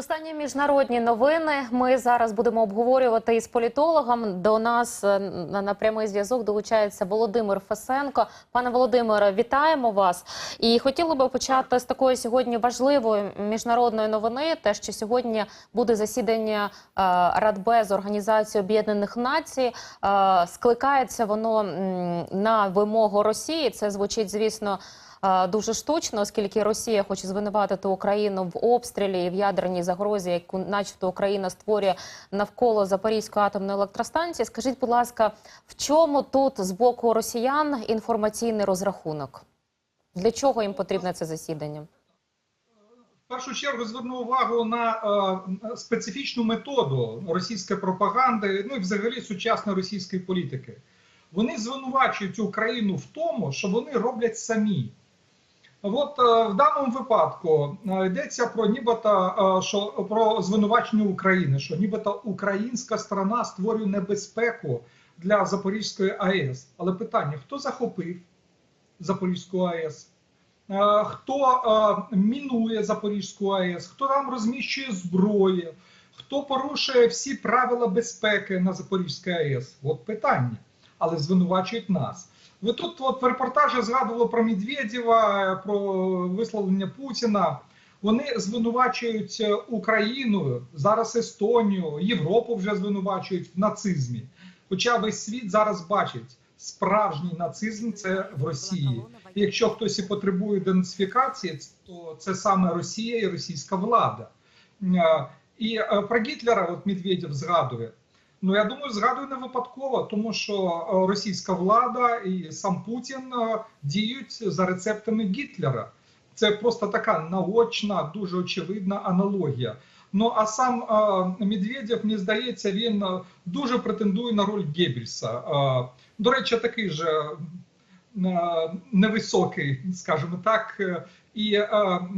Останні міжнародні новини ми зараз будемо обговорювати із політологом. До нас е, на, прямий зв'язок долучається Володимир Фесенко. Пане Володимире, вітаємо вас. І хотіли би почати з такої сьогодні важливої міжнародної новини. Те, що сьогодні буде засідання е, Радбез Організації Об'єднаних Націй. Е, скликається воно на вимогу Росії. Це звучить, звісно. Дуже штучно, оскільки Росія хоче звинуватити Україну в обстрілі і в ядерній загрозі, яку, начебто, Україна створює навколо Запорізької атомної електростанції. Скажіть, будь ласка, в чому тут з боку росіян інформаційний розрахунок? Для чого їм потрібне це засідання? В першу чергу зверну увагу на е, специфічну методу російської пропаганди, ну і взагалі сучасної російської політики. Вони звинувачують Україну в тому, що вони роблять самі. От е, в даному випадку е, йдеться про нібито е, що про звинувачення України, що нібито українська сторона створює небезпеку для Запорізької АЕС. Але питання: хто захопив Запорізьку АЕС? Хто мінує Запорізьку АЕС, хто там розміщує зброю, хто порушує всі правила безпеки на Запорізькій АЕС? От питання. Але звинувачують нас. Ви тут от в репортажі згадували про Медведєва, про висловлення Путіна. Вони звинувачують е, Україну, зараз Естонію, Європу вже звинувачують в нацизмі. Хоча весь світ зараз бачить, справжній нацизм це в Росії. І якщо хтось і потребує денацифікації, то це саме Росія і російська влада. Е, І е, про Гітлера от Медведєв згадує. Ну я думаю, згадую не випадково, тому що е, російська влада і сам Путін е, діють за рецептами Гітлера. Це просто така наочна, дуже очевидна аналогія. Ну а сам е, Медведєв, мені здається, він дуже претендує на роль Геббельса. До речі, такий же невисокий, скажімо так, е, і е,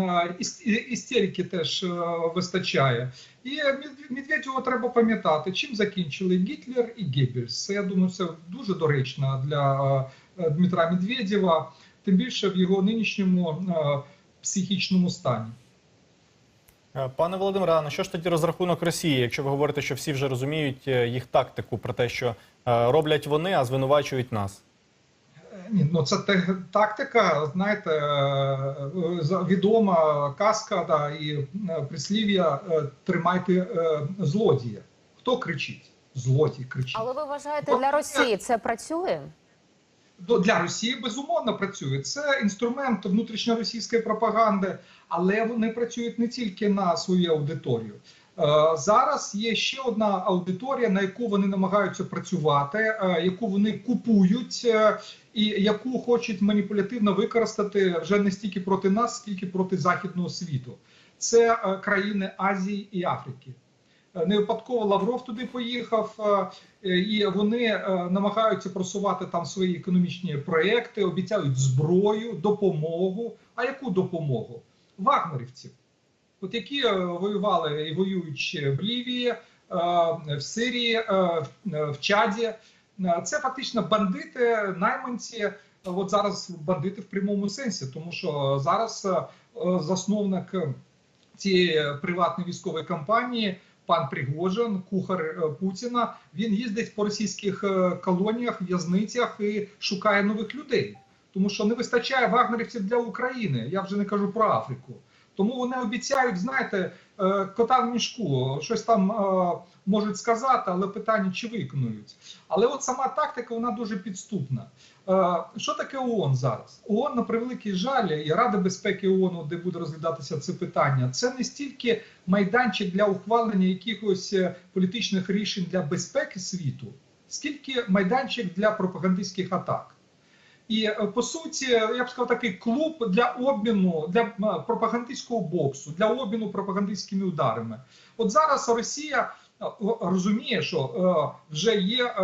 е, і- істерики теж е, вистачає. І Мед- Медведєва треба пам'ятати, чим закінчили Гітлер і Геббельс. Це, я думаю, це дуже доречно для е, Дмитра Медведєва, тим більше в його нинішньому е, психічному стані. Е, Пане Володимире, а на що ж тоді розрахунок Росії, якщо ви говорите, що всі вже розуміють е, їх тактику про те, що е, роблять вони, а звинувачують нас? Ні, ну це те- тактика, знаєте, е, відома казка да, і е, прислів'я е, тримайте злодія. Хто кричить? Злодій кричить. Але ви вважаєте, для Росії це працює? Для Росії безумовно працює. Це інструмент внутрішньоросійської пропаганди, але вони працюють не тільки на свою аудиторію. Е, Зараз є ще одна аудиторія, на яку вони намагаються працювати, е, яку вони купують, е, і яку хочуть маніпулятивно використати вже не стільки проти нас, скільки проти західного світу. Це країни Азії і Африки. Не випадково Лавров туди поїхав, і вони намагаються просувати там свої економічні проекти, обіцяють зброю, допомогу. А яку допомогу? Вагнерівців, от які е, воювали і воюють в Лівії, е, в Сирії, е, в- Чаді. Це фактично бандити, найманці. От зараз бандити в прямому сенсі, тому що зараз засновник цієї приватної військової компанії пан Пригожин, кухар Путіна, він їздить по російських колоніях, в'язницях і шукає нових людей, тому що не вистачає вагнерівців для України. Я вже не кажу про Африку. Тому вони обіцяють, знаєте, е, кота в мішку, щось там е, можуть сказати, але питання чи виконують. Але от сама тактика вона дуже підступна. Е, Що таке ООН зараз? ООН, на превеликий жаль, і Рада безпеки ООН, де буде розглядатися це питання, це не стільки майданчик для ухвалення якихось політичних рішень для безпеки світу, скільки майданчик для пропагандистських атак. І е, по суті, я б сказав, такий клуб для обміну для пропагандистського боксу, для обміну пропагандистськими ударами. От зараз Росія е, розуміє, що е, вже є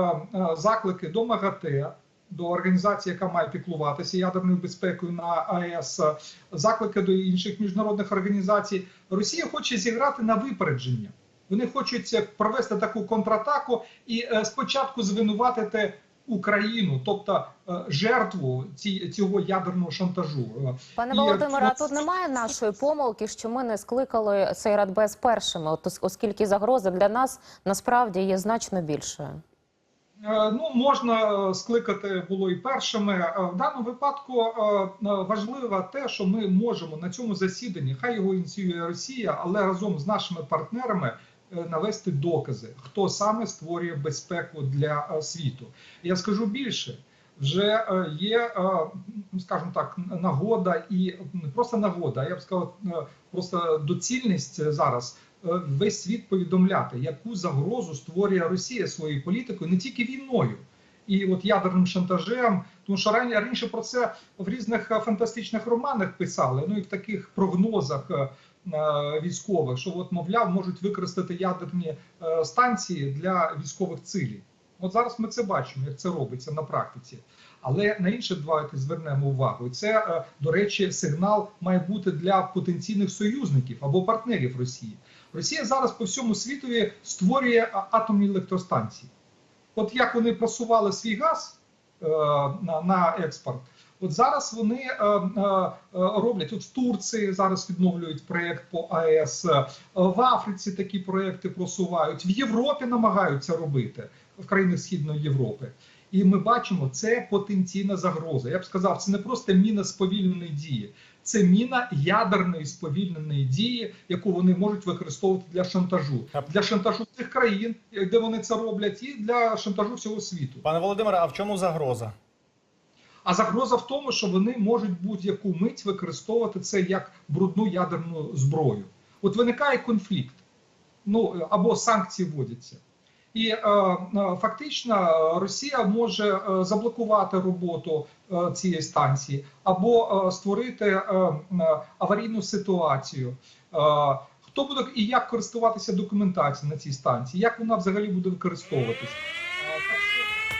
заклики до МАГАТЕ, до організації, яка має піклуватися ядерною безпекою на АЕС, заклики до інших міжнародних організацій. Росія хоче зіграти на випередження. Вони хочуть провести таку контратаку і спочатку звинуватити Україну, тобто е, жертву ці, цього ядерного шантажу. Е, Пане І, Володимире, ну, тут немає нашої помилки, що ми не скликали цей радбез першими, от оскільки загроза для нас насправді є значно більшою. Е, Ну, можна скликати було і першими. В даному випадку важливо те, що ми можемо на цьому засіданні, хай його ініціює Росія, але разом з нашими партнерами навести докази, хто саме створює безпеку для е, світу. Я скажу більше. Вже е, є, е, ну, скажімо так, нагода і не просто нагода, я б сказав, е, просто доцільність е, зараз е, весь світ повідомляти, яку загрозу створює Росія своєю політикою, не тільки війною. І от ядерним шантажем, тому що рані- раніше про це в різних е, фантастичних романах писали, ну і в таких прогнозах е, е, військових, що от, мовляв, можуть використати ядерні е, станції для військових цілей. От зараз ми це бачимо, як це робиться на практиці. Але на інше давайте звернемо увагу. Це, е, до речі, сигнал має бути для потенційних союзників або партнерів Росії. Росія зараз по всьому світові створює атомні електростанції. От як вони просували свій газ е, на експорт, от зараз вони е, е, е, роблять от в Турції зараз відновлюють проєкт по АЕС, е, в Африці такі проєкти просувають, в Європі намагаються робити в країнах Східної Європи. І ми бачимо, це потенційна загроза. Я б сказав, це не просто міна сповільненої дії, це міна ядерної сповільненої дії, яку вони можуть використовувати для шантажу, для шантажу тих країн, де вони це роблять, і для шантажу всього світу. Пане Володимире, а в чому загроза? А загроза в тому, що вони можуть будь-яку мить використовувати це як брудну ядерну зброю. От виникає конфлікт, ну або санкції вводяться. І е, е, фактично Росія може е, заблокувати роботу е, цієї станції або створити аварійну ситуацію. Хто буде і як користуватися документацією на цій станції, як вона взагалі буде використовуватись? Е, так що-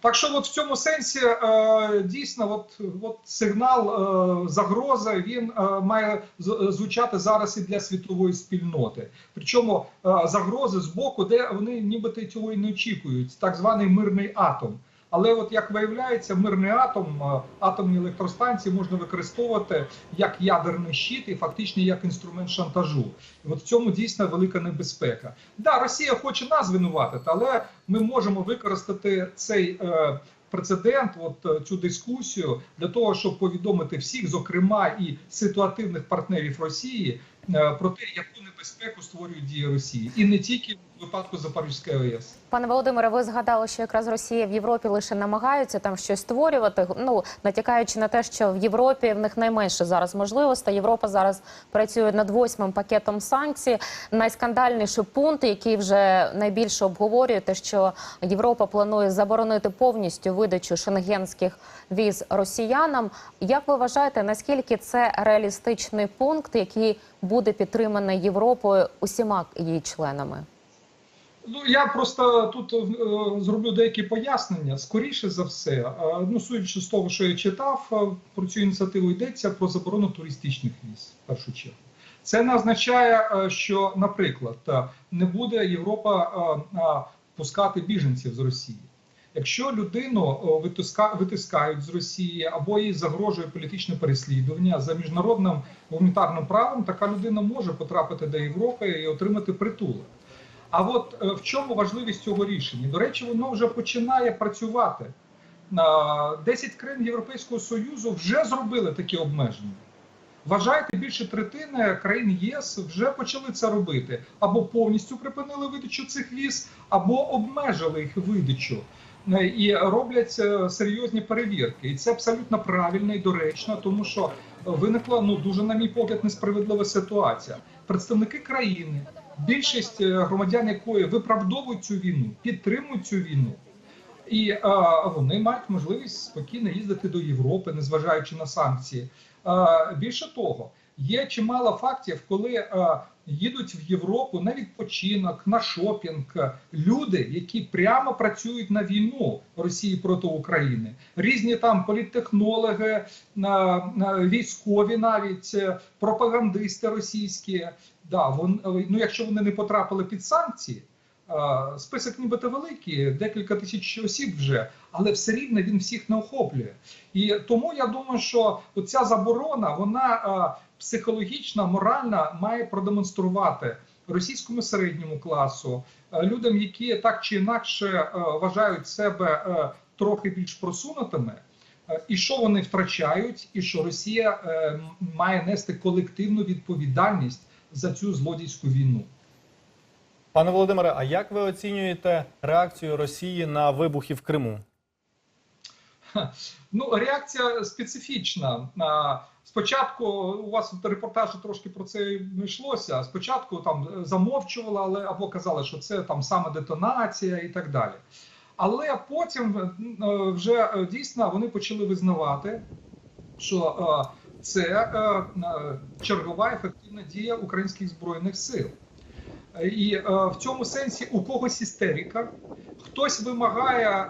так що, от в цьому сенсі е, дійсно, от, от сигнал е, загрози він е, має звучати зараз і для світової спільноти. Причому загрози з боку, де вони нібито цього і не очікують, так званий мирний атом. Але от як виявляється, мирний атом, е, атомні електростанції можна використовувати як ядерний щит і фактично як інструмент шантажу. І от в цьому дійсно велика небезпека. Да, Росія хоче нас звинуватити, але ми можемо використати цей е, прецедент, от е, цю дискусію для того, щоб повідомити всіх, зокрема і ситуативних партнерів Росії, про те, яку небезпеку створюють дії Росії, і не тільки в випадку Запорізької АЕС. Пане Володимире, ви згадали, що якраз Росія в Європі лише намагаються там щось створювати. Ну натякаючи на те, що в Європі в них найменше зараз можливостей. Європа зараз працює над восьмим пакетом санкцій. Найскандальніший пункт, який вже найбільше обговорює, те, що Європа планує заборонити повністю видачу шенгенських віз росіянам. Як ви вважаєте, наскільки це реалістичний пункт, який буде підтриманий Європою усіма її членами? Ну я просто тут е, зроблю деякі пояснення. Скоріше за все, е, ну судячи з того, що я читав, е, про цю ініціативу йдеться про заборону туристичних віз в першу чергу. Це не означає, е, що, наприклад, е, не буде Європа е, е, пускати біженців з Росії. Якщо людину витискають з Росії або їй загрожує політичне переслідування за міжнародним гуманітарним правом, така людина може потрапити до Європи і отримати притулок. А от е, в чому важливість цього рішення? До речі, воно вже починає працювати. На 10 країн Європейського Союзу вже зробили такі обмеження. Вважайте, більше третини країн ЄС вже почали це робити. Або повністю припинили видачу цих віз, або обмежили їх видачу. Е, І роблять серйозні перевірки. І це абсолютно правильно і доречно, тому що виникла ну дуже, на мій погляд, несправедлива ситуація. Представники країни, більшість е, громадян якої виправдовують цю війну, підтримують цю війну. І е, вони мають можливість спокійно їздити до Європи, незважаючи на санкції. Е, більше того, є чимало фактів, коли е, їдуть в Європу на відпочинок, на шопінг е, люди, які прямо працюють на війну Росії проти України. Різні там політтехнологи, на військові, навіть е, пропагандисти російські. Да, вон, е, ну, якщо вони не потрапили під санкції Е, Список нібито великий, декілька тисяч осіб вже, але все рівно він всіх не охоплює. І тому я думаю, що ця заборона, вона е, психологічна, моральна, має продемонструвати російському середньому класу, е, людям, які так чи інакше е, вважають себе е, трохи більш просунутими, і що вони втрачають, і що Росія має нести колективну відповідальність за цю злодійську війну. Пане Володимире, а як ви оцінюєте реакцію Росії на вибухи в Криму? Ну, реакція специфічна. Спочатку у вас в репортажі трошки про це йшлося. Спочатку там замовчували, але або казали, що це там саме детонація і так далі. Але потім е, вже е, дійсно вони почали визнавати, що е, це е, е, чергова ефективна дія українських збройних сил. І е, в цьому сенсі у когось істерика, хтось вимагає е,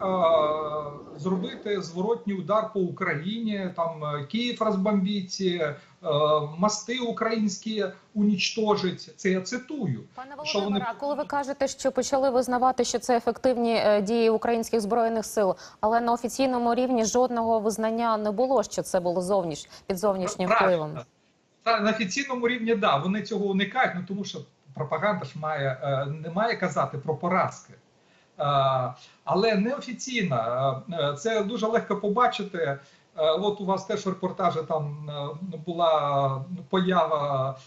зробити зворотній удар по Україні, там е, Київ розбомбіть, мости українські унічтожить. Це я цитую. Пане Що вони- а коли ви кажете, що почали визнавати, що це ефективні дії українських збройних сил, але на офіційному рівні жодного визнання не було, що це було зовніш під зовнішнім впливом. На офіційному рівні да, вони цього уникають, ну тому що пропаганда ж має е, не має казати про поразки. Е, Але неофіційно е, це дуже легко побачити. От у вас теж в репортажі там була поява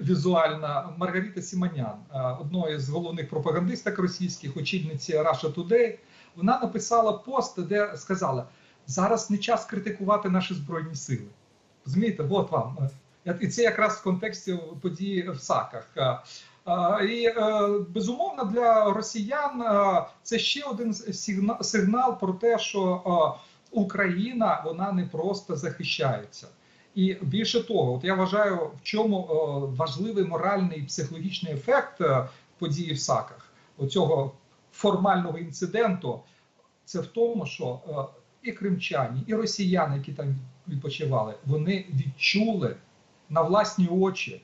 візуальна Маргарита Сіманян, одної з головних пропагандисток російських, очільниці Russia Today. Вона написала пост, де сказала: зараз не час критикувати наші збройні сили. Розумієте, от вам. І це якраз в контексті події в САКах. Е, е, І е, безумовно для росіян це ще один сигнал про те, що Україна вона не просто захищається. І більше того, от я вважаю, в чому важливий моральний і психологічний ефект події в САКах, оцього формального інциденту, це в тому, що і кримчані, і росіяни, які там відпочивали, вони відчули на власні очі,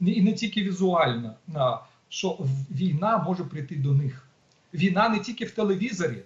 і не тільки візуально, що війна може прийти до них. Війна не тільки в телевізорі,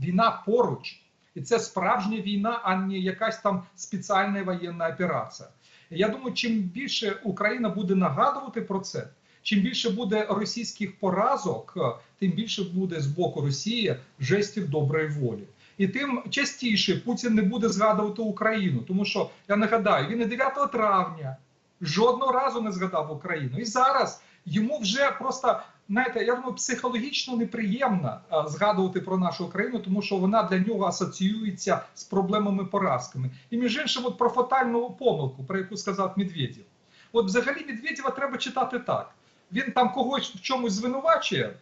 війна поруч. І це справжня війна, а не якась там спеціальна воєнна операція. Я думаю, чим більше Україна буде нагадувати про це, чим більше буде російських поразок, е, тим більше буде з боку Росії жестів доброї волі. І тим частіше Путін не буде згадувати Україну, тому що я нагадаю, він і 9 травня жодного разу не згадав Україну. І зараз йому вже просто знаєте, я думаю, психологічно неприємно згадувати про нашу країну, тому що вона для нього асоціюється з проблемами поразками. І між іншим, от про фатальну помилку, про яку сказав Медведєв. От взагалі Медведєва треба читати так. Він там когось в чомусь звинувачує,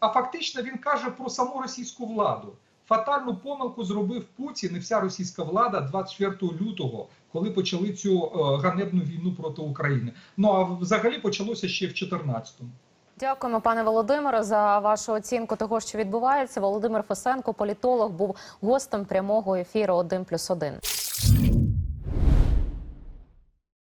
а фактично він каже про саму російську владу. Фатальну помилку зробив Путін і вся російська влада 24 лютого, коли почали цю е, ганебну війну проти України. Ну а взагалі почалося ще в 14-му. Дякуємо, пане Володимире, за вашу оцінку того, що відбувається. Володимир Фесенко, політолог, був гостем прямого ефіру «1+,1».